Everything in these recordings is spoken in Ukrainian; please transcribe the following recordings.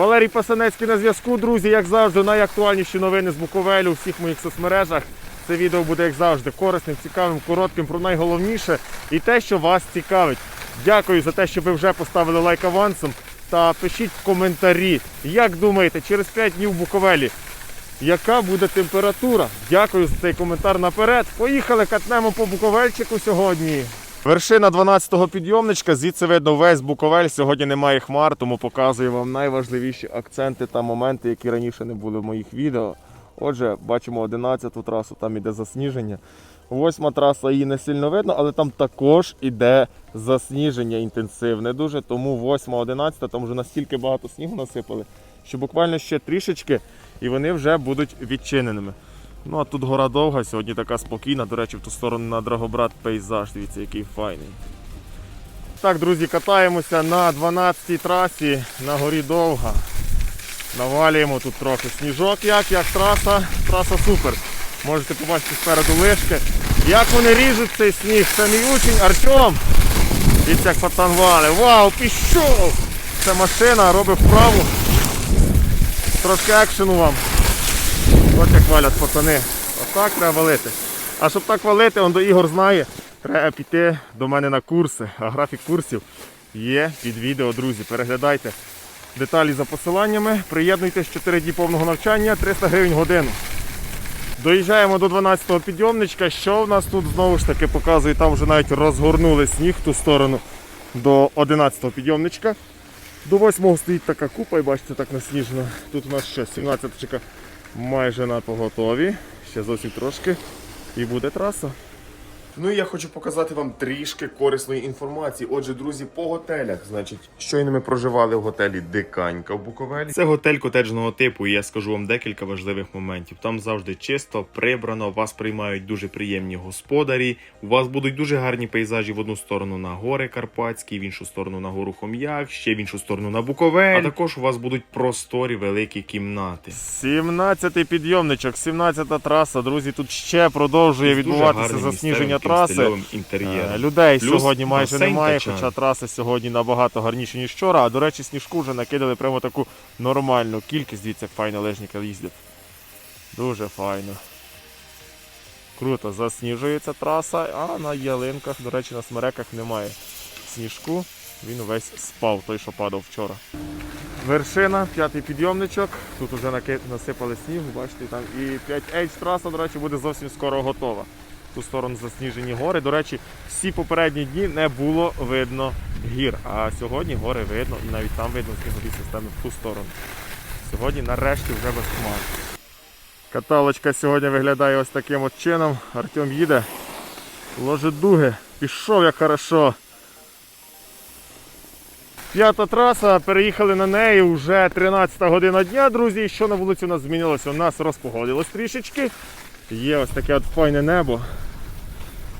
Валерій Пасанецький на зв'язку, друзі. Як завжди, найактуальніші новини з Буковелю у всіх моїх соцмережах. Це відео буде, як завжди, корисним, цікавим, коротким, про найголовніше і те, що вас цікавить. Дякую за те, що ви вже поставили лайк авансом та пишіть в коментарі, як думаєте, через 5 днів в Буковелі яка буде температура. Дякую за цей коментар наперед. Поїхали катнемо по Буковельчику сьогодні. Вершина 12-го підйомничка, звідси видно весь Буковель. Сьогодні немає хмар, тому показую вам найважливіші акценти та моменти, які раніше не були в моїх відео. Отже, бачимо 11-ту трасу, там іде засніження. Восьма траса її не сильно видно, але там також іде засніження інтенсивне дуже. Тому 8-11 там вже настільки багато снігу насипали, що буквально ще трішечки і вони вже будуть відчиненими. Ну а тут гора довга, сьогодні така спокійна. До речі, в ту сторону на Драгобрат пейзаж. Дивіться, який файний. Так, друзі, катаємося на 12-й трасі на горі довга. Навалюємо тут трохи сніжок, як, як траса. Траса супер. Можете побачити спереду лишки. Як вони ріжуть цей сніг, це мій учень Артем. Дивіться, як пацан валить. Вау, пішов! Це машина робить вправу. Трошки екшену вам. Ось як валять пацани. Отак треба валити. А щоб так валити, он до Ігор знає, треба піти до мене на курси. А графік курсів є під відео, друзі. Переглядайте деталі за посиланнями. Приєднуйтесь 4 дні повного навчання, 300 гривень годину. Доїжджаємо до 12-го підйомничка. Що в нас тут знову ж таки показує, там вже навіть розгорнули сніг в ту сторону до 11-го підйомничка. До 8-го стоїть така купа і бачите, так насніжено. Тут у нас ще 17-чика майже на поготові. Ще зовсім трошки. І буде траса. Ну і я хочу показати вам трішки корисної інформації. Отже, друзі, по готелях, значить, щойно ми проживали в готелі Диканька в Буковелі. Це готель котеджного типу, і я скажу вам декілька важливих моментів. Там завжди чисто, прибрано, вас приймають дуже приємні господарі. У вас будуть дуже гарні пейзажі в одну сторону на гори Карпатські, в іншу сторону на гору Хом'як, ще в іншу сторону на Буковель. А також у вас будуть просторі великі кімнати. 17-й підйомничок, 17-та траса. Друзі, тут ще продовжує відбуватися засніження траси. Е, Людей Плюс сьогодні майже немає, качає. хоча траси сьогодні набагато гарніші, ніж вчора. А до речі, сніжку вже накидали прямо таку нормальну кількість. Дивіться, як файно лежники їздять. Дуже файно. Круто, засніжується траса, а на ялинках, до речі, на смереках немає сніжку. Він весь спав, той, що падав вчора. Вершина, п'ятий підйомничок. Тут вже насипали снігу, бачите, там і 5H траса, до речі, буде зовсім скоро готова. Ту сторону засніжені гори. До речі, всі попередні дні не було видно гір. А сьогодні гори видно і навіть там видно снігові системи в ту сторону. Сьогодні нарешті вже без хмар. Каталочка сьогодні виглядає ось таким от чином. Артем їде. Ложить дуги. Пішов як хорошо. П'ята траса, переїхали на неї вже 13 година дня, друзі. І що на вулиці у нас змінилося? У нас розпогодилось трішечки. Є ось таке от файне небо.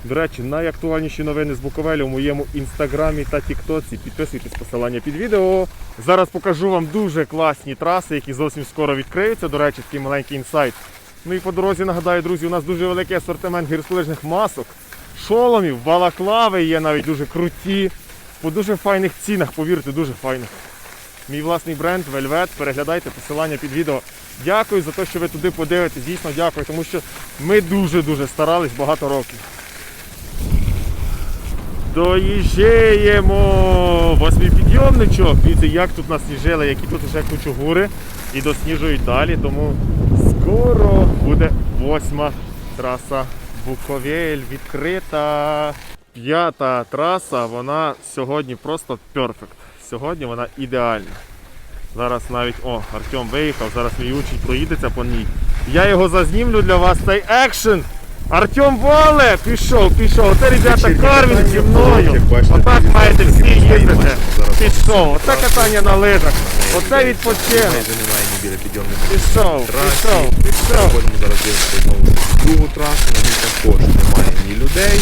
До речі, найактуальніші новини з Буковелю в моєму інстаграмі та тіктоці. Підписуйтесь посилання під відео. Зараз покажу вам дуже класні траси, які зовсім скоро відкриються. До речі, такий маленький інсайт. Ну і по дорозі нагадаю, друзі, у нас дуже великий асортимент гірськолижних масок, шоломів, балаклави є навіть дуже круті. По дуже файних цінах, повірте, дуже файних. Мій власний бренд Velvet. Переглядайте посилання під відео. Дякую за те, що ви туди подивитесь. Дійсно дякую, тому що ми дуже-дуже старались багато років. Доїжджаємо восьмий підйомничок. Дивіться, як тут насніжили, які тут вже кучугури і досніжують далі. Тому скоро буде восьма траса Буковель відкрита. П'ята траса, вона сьогодні просто перфект. Сьогодні вона ідеальна. Зараз навіть, о, Артем виїхав, зараз мій учень проїдеться по ній. Я його зазнімлю для вас цей екшен. Артем Вале! Пішов, пішов. Оце, ребята, карвінг зі мною. Отак маєте всі їздити. Пішов. Оце катання на лижах. Оце відпочинок. Пішов, пішов, пішов. Переходимо зараз дивимося знову другу трасу. На ній також немає ні людей,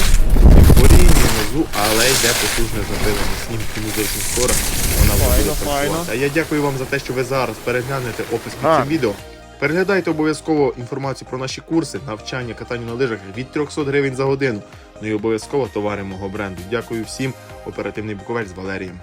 ні вгорі, ні внизу, але йде потужне запилення снігу, тому зовсім скоро вона буде працювати. А я дякую вам за те, що ви зараз переглянете опис під цим відео. Переглядайте обов'язково інформацію про наші курси, навчання, катання на лижах від 300 гривень за годину. Ну і обов'язково товари мого бренду. Дякую всім. Оперативний буковець з Валерієм.